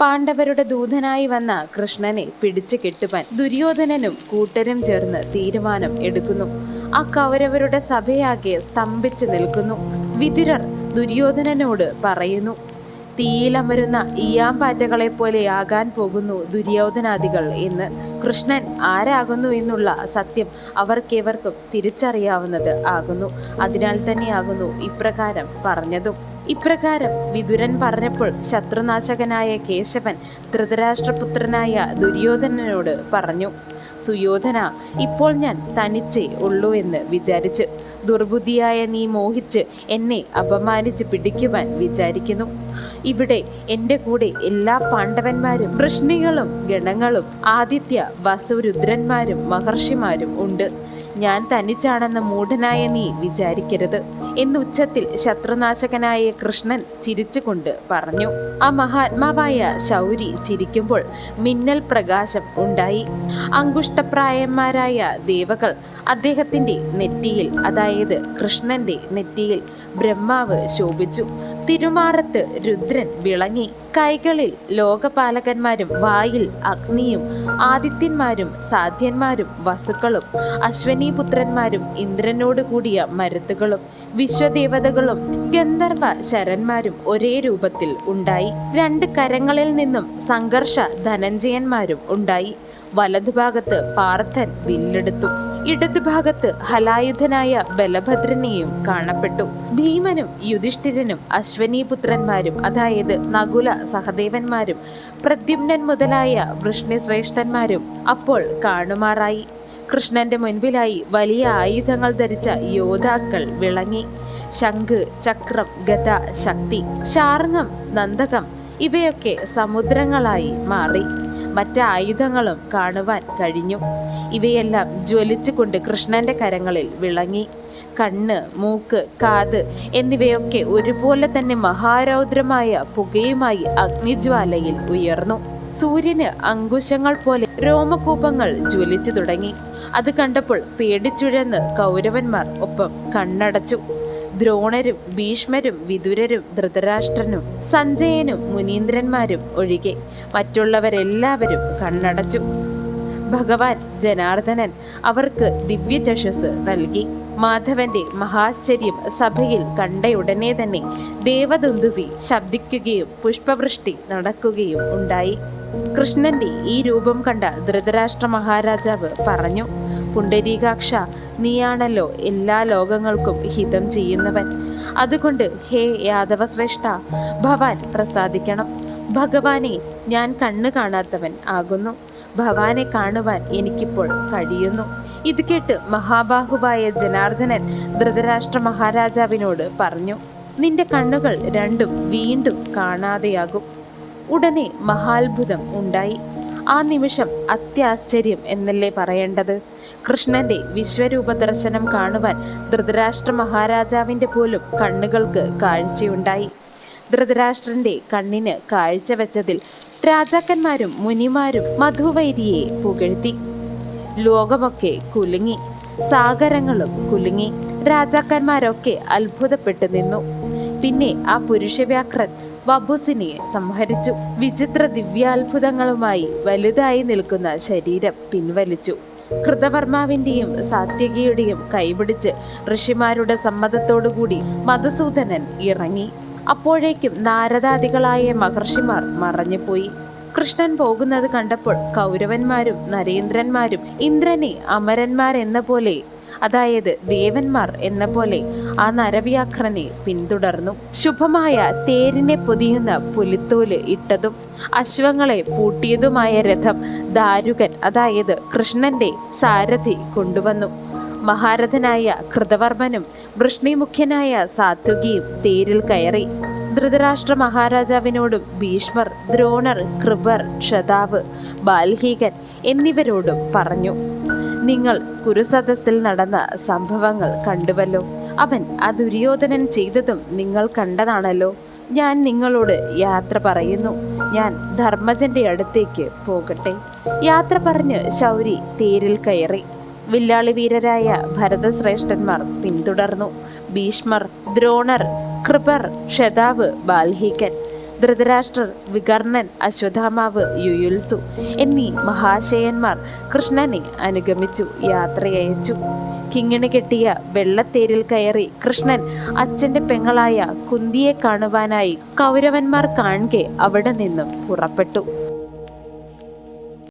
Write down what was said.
പാണ്ഡവരുടെ ദൂതനായി വന്ന കൃഷ്ണനെ പിടിച്ചു കെട്ടുവാൻ ദുര്യോധനനും കൂട്ടരും ചേർന്ന് തീരുമാനം എടുക്കുന്നു. ആ കൗരവരുടെ സഭയാകെ സ്തംഭിച്ചു നിൽക്കുന്നു. വിതുരർ ദുര്യോധനനോട് പറയുന്നു തീയിലമരുന്ന ഈയാമ്പാറ്റകളെ പോലെ ആകാൻ പോകുന്നു ദുര്യോധനാദികൾ എന്ന്. കൃഷ്ണൻ ആരാകുന്നു എന്നുള്ള സത്യം അവർക്കേവർക്കും തിരിച്ചറിയാവുന്നത് ആകുന്നു. അതിനാൽ തന്നെയാകുന്നു ഇപ്രകാരം പറഞ്ഞതും. ഇപ്രകാരം വിതുരൻ പറഞ്ഞപ്പോൾ ശത്രുനാശകനായ കേശവൻ ധൃതരാഷ്ട്രപുത്രനായ ദുര്യോധനനോട് പറഞ്ഞു സുയോധന ഇപ്പോൾ ഞാൻ തനിച്ചേ ഉള്ളൂ എന്ന് വിചാരിച്ച് ദുർബുദ്ധിയായ നീ മോഹിച്ച് എന്നെ അപമാനിച്ച് പിടിക്കുവാൻ വിചാരിക്കുന്നു. ഇവിടെ എന്റെ കൂടെ എല്ലാ പാണ്ഡവന്മാരും കൃഷ്ണികളും ഗണങ്ങളും ആദിത്യ വസുരുദ്രന്മാരും മഹർഷിമാരും ഉണ്ട്. ഞാൻ തനിച്ചാണെന്ന മൂഢനായ നീ വിചാരിക്കരുത്. എന്നുച്ചത്തിൽ ശത്രുനാശകനായ കൃഷ്ണൻ ചിരിച്ചുകൊണ്ട് പറഞ്ഞു. ആ മഹാത്മാവായ ശൗരി ചിരിക്കുമ്പോൾ മിന്നൽ പ്രകാശം ഉണ്ടായി. അങ്കുഷ്ടപ്രായന്മാരായ ദേവകൾ അദ്ദേഹത്തിന്റെ നെറ്റിയിൽ അതായത് കൃഷ്ണന്റെ നെറ്റിയിൽ ബ്രഹ്മാവ് ശോഭിച്ചു. തിരുമാറത്ത് രുദ്രൻ വിളങ്ങി. കൈകളിൽ ലോകപാലകന്മാരും വായിൽ അഗ്നിയും ആദിത്യന്മാരും സാധ്യന്മാരും വസുക്കളും അശ്വനീപുത്രന്മാരും ഇന്ദ്രനോട് കൂടിയ മരുത്തുകളും വിശ്വദേവതകളും ഗന്ധർവ ശരന്മാരും ഒരേ രൂപത്തിൽ ഉണ്ടായി. രണ്ട് കരങ്ങളിൽ നിന്നും സംഘർഷ ധനഞ്ജയന്മാരും ഉണ്ടായി. വലതുഭാഗത്ത് പാർത്ഥൻ വില്ലെടുത്തു. ഇടതുഭാഗത്ത് ഹലായുധനായ ബലഭദ്രനെയും കാണപ്പെട്ടു. ഭീമനും യുധിഷ്ഠിരനും അശ്വനീപുത്രന്മാരും അതായത് നകുല സഹദേവന്മാരും പ്രദ്യുമ്നൻ മുതലായ വൃഷ്ണിശ്രേഷ്ഠന്മാരും അപ്പോൾ കാണുമാറായി. കൃഷ്ണന്റെ മുൻപിലായി വലിയ ആയുധങ്ങൾ ധരിച്ച യോദ്ധാക്കൾ വിളങ്ങി. ശംഖ് ചക്രം ഗത ശക്തി ശാർങ്ങം നന്ദകം ഇവയൊക്കെ സമുദ്രങ്ങളായി മാറി. മറ്റ് ആയുധങ്ങളും കാണുവാൻ കഴിഞ്ഞു. ഇവയെല്ലാം ജ്വലിച്ചുകൊണ്ട് കൃഷ്ണന്റെ കരങ്ങളിൽ വിളങ്ങി. കണ്ണ് മൂക്ക് കാത് എന്നിവയൊക്കെ ഒരുപോലെ തന്നെ മഹാരൗദ്രമായ പുകയുമായി അഗ്നിജ്വാലയിൽ ഉയർന്നു. സൂര്യന് അങ്കുശങ്ങൾ പോലെ രോമകൂപങ്ങൾ ജ്വലിച്ചു തുടങ്ങി. അത് കണ്ടപ്പോൾ പേടിച്ചുഴന്ന് കൗരവന്മാർ ഒപ്പം കണ്ണടച്ചു. ദ്രോണരും ഭീഷ്മരും വിതുരരും ധൃതരാഷ്ട്രനും സഞ്ജയനും മുനീന്ദ്രന്മാരും ഒഴികെ മറ്റുള്ളവരെല്ലാവരും കണ്ണടച്ചു. ഭഗവാൻ ജനാർദ്ദനൻ അവർക്ക് ദിവ്യചഷസ് നൽകി. മാധവന്റെ മഹാശ്ചര്യം സഭയിൽ കണ്ടയുടനെ തന്നെ ദേവദുന്ദുവി ശബ്ദിക്കുകയും പുഷ്പവൃഷ്ടി നടക്കുകയും ഉണ്ടായി. കൃഷ്ണന്റെ ഈ രൂപം കണ്ട ധൃതരാഷ്ട്ര മഹാരാജാവ് പറഞ്ഞു പുണ്ടരീകാക്ഷ നീയാണല്ലോ എല്ലാ ലോകങ്ങൾക്കും ഹിതം ചെയ്യുന്നവൻ. അതുകൊണ്ട് ഹേ യാദവശ്രേഷ്ഠ ഭവാൻ പ്രസാദിക്കണം. ഭഗവാനെ ഞാൻ കണ്ണു കാണാത്തവൻ ആകുന്നു. ഭവാനെ കാണുവാൻ എനിക്കിപ്പോൾ കഴിയുന്നു. ഇത് കേട്ട് മഹാബാഹുവായ ജനാർദ്ദനൻ ധൃതരാഷ്ട്ര മഹാരാജാവിനോട് പറഞ്ഞു നിന്റെ കണ്ണുകൾ രണ്ടും വീണ്ടും കാണാതെയാകും. ഉടനെ മഹാത്ഭുതം ഉണ്ടായി. ആ നിമിഷം അത്യാശ്ചര്യം എന്നല്ലേ പറയേണ്ടത്? കൃഷ്ണന്റെ വിശ്വരൂപ ദർശനം കാണുവാൻ ധൃതരാഷ്ട്ര മഹാരാജാവിന്റെ പോലും കണ്ണുകൾക്ക് കാഴ്ചയുണ്ടായി. ധൃതരാഷ്ട്രന്റെ കണ്ണിന് കാഴ്ച വെച്ചതിൽ രാജാക്കന്മാരും മുനിമാരും മധുവൈരിയെ പുകഴ്ത്തി. ലോകമൊക്കെ കുലുങ്ങി സാഗരങ്ങളും കുലുങ്ങി. രാജാക്കന്മാരൊക്കെ അത്ഭുതപ്പെട്ടു നിന്നു. പിന്നെ ആ പുരുഷവ്യാക്രൻ വബുസിനെ സംഹരിച്ചു. വിചിത്ര ദിവ്യാത്ഭുതങ്ങളുമായി വലുതായി നിൽക്കുന്ന ശരീരം പിൻവലിച്ചു. കൃതവർമാവിന്റെയും സാത്യകിയുടെയും കൈപിടിച്ച് ഋഷിമാരുടെ സമ്മതത്തോടുകൂടി മധുസൂദനൻ ഇറങ്ങി. അപ്പോഴേക്കും നാരദാദികളായ മഹർഷിമാർ മറഞ്ഞുപോയി. കൃഷ്ണൻ പോകുന്നത് കണ്ടപ്പോൾ കൗരവന്മാരും നരേന്ദ്രന്മാരും ഇന്ദ്രനെ അമരന്മാരെന്ന പോലെ അതായത് ദേവന്മാർ എന്ന പോലെ ആ നരവ്യാഘ്രനെ പിന്തുടർന്നു. ശുഭമായ തേരിനെ പൊതിയുന്ന പുലിത്തോൽ ഇട്ടതും അശ്വങ്ങളെ പൂട്ടിയതുമായ രഥം ദാരുകൻ അതായത് കൃഷ്ണന്റെ സാരഥി കൊണ്ടുവന്നു. മഹാരഥനായ കൃതവർമ്മനും വൃഷ്ണിമുഖ്യനായ സാത്വികിയും തേരിൽ കയറി. ധൃതരാഷ്ട്ര മഹാരാജാവിനോടും ഭീഷ്മർ ദ്രോണർ കൃപർ ക്ഷതാവ് ബാൽഹീകൻ എന്നിവരോടും പറഞ്ഞു. നിങ്ങൾ കുരുസദസ്സിൽ നടന്ന സംഭവങ്ങൾ കണ്ടുവല്ലോ. അവൻ ആ ദുര്യോധനൻ ചെയ്തതും നിങ്ങൾ കണ്ടതാണല്ലോ. ഞാൻ നിങ്ങളോട് യാത്ര പറയുന്നു. ഞാൻ ധർമ്മജന്റെ അടുത്തേക്ക് പോകട്ടെ. യാത്ര പറഞ്ഞ് ശൗരി തേരിൽ കയറി. വില്ലാളി വീരരായ ഭരതശ്രേഷ്ഠന്മാർ പിന്തുടർന്നു. ഭീഷ്മർ ദ്രോണർ കൃപർ ഷതാവ് ബാൽഹീകൻ. ധൃതരാഷ്ട്രർ വികർണൻ അശ്വത്ഥാമാവ് യുയുൽസു എന്നീ മഹാശയന്മാർ കൃഷ്ണനെ അനുഗമിച്ചു യാത്രയയച്ചു. കിങ്ങിണി കെട്ടിയ വെള്ളത്തേരിൽ കയറി കൃഷ്ണൻ അച്ഛന്റെ പെങ്ങളായ കുന്തിയെ കാണുവാനായി കൗരവന്മാർ കാണെ അവിടെ നിന്നും പുറപ്പെട്ടു.